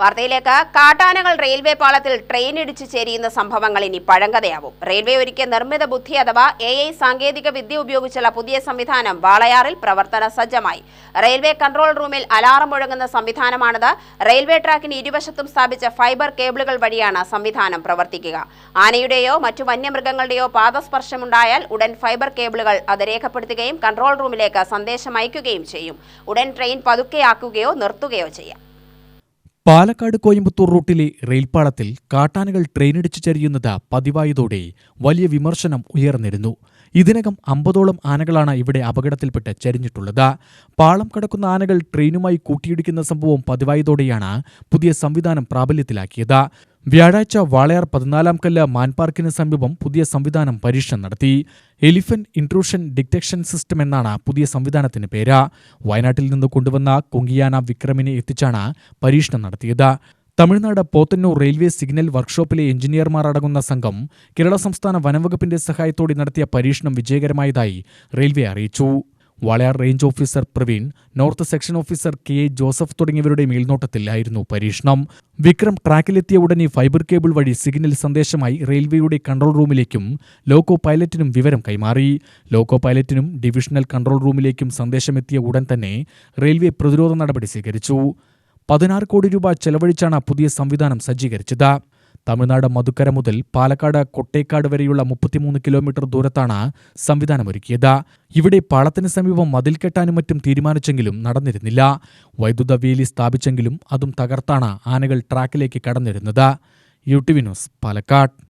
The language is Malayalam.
വാർത്തയിലേക്ക്. കാട്ടാനകൾ റെയിൽവേ പാളത്തിൽ ട്രെയിൻ ഇടിച്ചു ചേരിയുന്ന സംഭവങ്ങൾ ഇനി പഴങ്കഥയാവും. റെയിൽവേ ഒരുക്കിയ നിർമ്മിത ബുദ്ധി അഥവാ എ ഐ സാങ്കേതിക വിദ്യ ഉപയോഗിച്ചുള്ള പുതിയ സംവിധാനം വാളയാറിൽ പ്രവർത്തന സജ്ജമായി. റെയിൽവേ കൺട്രോൾ റൂമിൽ അലാറം മുഴങ്ങുന്ന സംവിധാനമാണിത്. റെയിൽവേ ട്രാക്കിന് ഇരുവശത്തും സ്ഥാപിച്ച ഫൈബർ കേബിളുകൾ വഴിയാണ് സംവിധാനം പ്രവർത്തിക്കുക. ആനയുടെയോ മറ്റു വന്യമൃഗങ്ങളുടെയോ പാദസ്പർശമുണ്ടായാൽ ഉടൻ ഫൈബർ കേബിളുകൾ അത് രേഖപ്പെടുത്തുകയും കൺട്രോൾ റൂമിലേക്ക് സന്ദേശം അയക്കുകയും ചെയ്യും. ഉടൻ ട്രെയിൻ പതുക്കെയാക്കുകയോ നിർത്തുകയോ ചെയ്യാം. പാലക്കാട് കോയമ്പത്തൂർ റൂട്ടിലെ റെയിൽപ്പാളത്തിൽ കാട്ടാനകൾ ട്രെയിനിടിച്ചു ചരിയുന്നത് പതിവായതോടെ വലിയ വിമർശനം ഉയർന്നിരുന്നു. ഇതിനകം അമ്പതോളം ആനകളാണ് ഇവിടെ അപകടത്തിൽപ്പെട്ട് ചരിഞ്ഞിട്ടുള്ളത്. പാളം കടക്കുന്ന ആനകൾ ട്രെയിനുമായി കൂട്ടിയിടിക്കുന്ന സംഭവം പതിവായതോടെയാണ് പുതിയ സംവിധാനം പ്രാബല്യത്തിലാക്കിയത്. വ്യാഴാഴ്ച വാളയാർ പതിനാലാം കല്ല് മാൻപാർക്കിന് സമീപം പുതിയ സംവിധാനം പരീക്ഷണം നടത്തി. എലിഫന്റ് ഇൻട്രൂഷൻ ഡിറ്റക്ഷൻ സിസ്റ്റം എന്നാണ് പുതിയ സംവിധാനത്തിന് പേര്. വയനാട്ടിൽ നിന്ന് കൊണ്ടുവന്ന കൊങ്കിയാന വിക്രമിനെ എത്തിച്ചാണ് പരീക്ഷണം നടത്തിയത്. തമിഴ്നാട് പോത്തന്നൂർ റെയിൽവേ സിഗ്നൽ വർക്ക്ഷോപ്പിലെ എഞ്ചിനീയർമാർ അടങ്ങുന്ന സംഘം കേരള സംസ്ഥാന വനംവകുപ്പിന്റെ സഹായത്തോടെ നടത്തിയ പരീക്ഷണം വിജയകരമായതായി റെയിൽവേ അറിയിച്ചു. Walayar range officer Praveen north section officer K A Joseph തുടങ്ങിയവരുടെ മേൽനോട്ടത്തിലായിരുന്നു പരീക്ഷണം. വിക്രം ട്രാക്കിലെത്തിയ ഉടനെ ഫൈബർ കേബിൾ വഴി സിഗ്നൽ സന്ദേശമായി റെയിൽവേയുടെ കൺട്രോൾ റൂമിലേക്കും ലോക്കോ പൈലറ്റിനും വിവരം കൈമാറി. ലോക്കോ പൈലറ്റിനും ഡിവിഷണൽ കൺട്രോൾ റൂമിലേക്കും സന്ദേശമെത്തിയ ഉടൻ തന്നെ റെയിൽവേ പ്രതിരോധ നടപടി സ്വീകരിച്ചു. പതിനാറ് കോടി രൂപ ചെലവഴിച്ചാണ് പുതിയ സംവിധാനം സജ്ജീകരിച്ചത്. തമിഴ്നാട് മധുക്കര മുതൽ പാലക്കാട് കൊട്ടേക്കാട് വരെയുള്ള മുപ്പത്തിമൂന്ന് കിലോമീറ്റർ ദൂരത്താണ് സംവിധാനമൊരുക്കിയത്. ഇവിടെ പാളത്തിന് സമീപം മതിൽ കെട്ടാനും മറ്റും തീരുമാനിച്ചെങ്കിലും നടന്നിരുന്നില്ല. വൈദ്യുത വേലി സ്ഥാപിച്ചെങ്കിലും അതും തകർത്താണ് ആനകൾ ട്രാക്കിലേക്ക് കടന്നിരുന്നത്. U T V news Palakkad.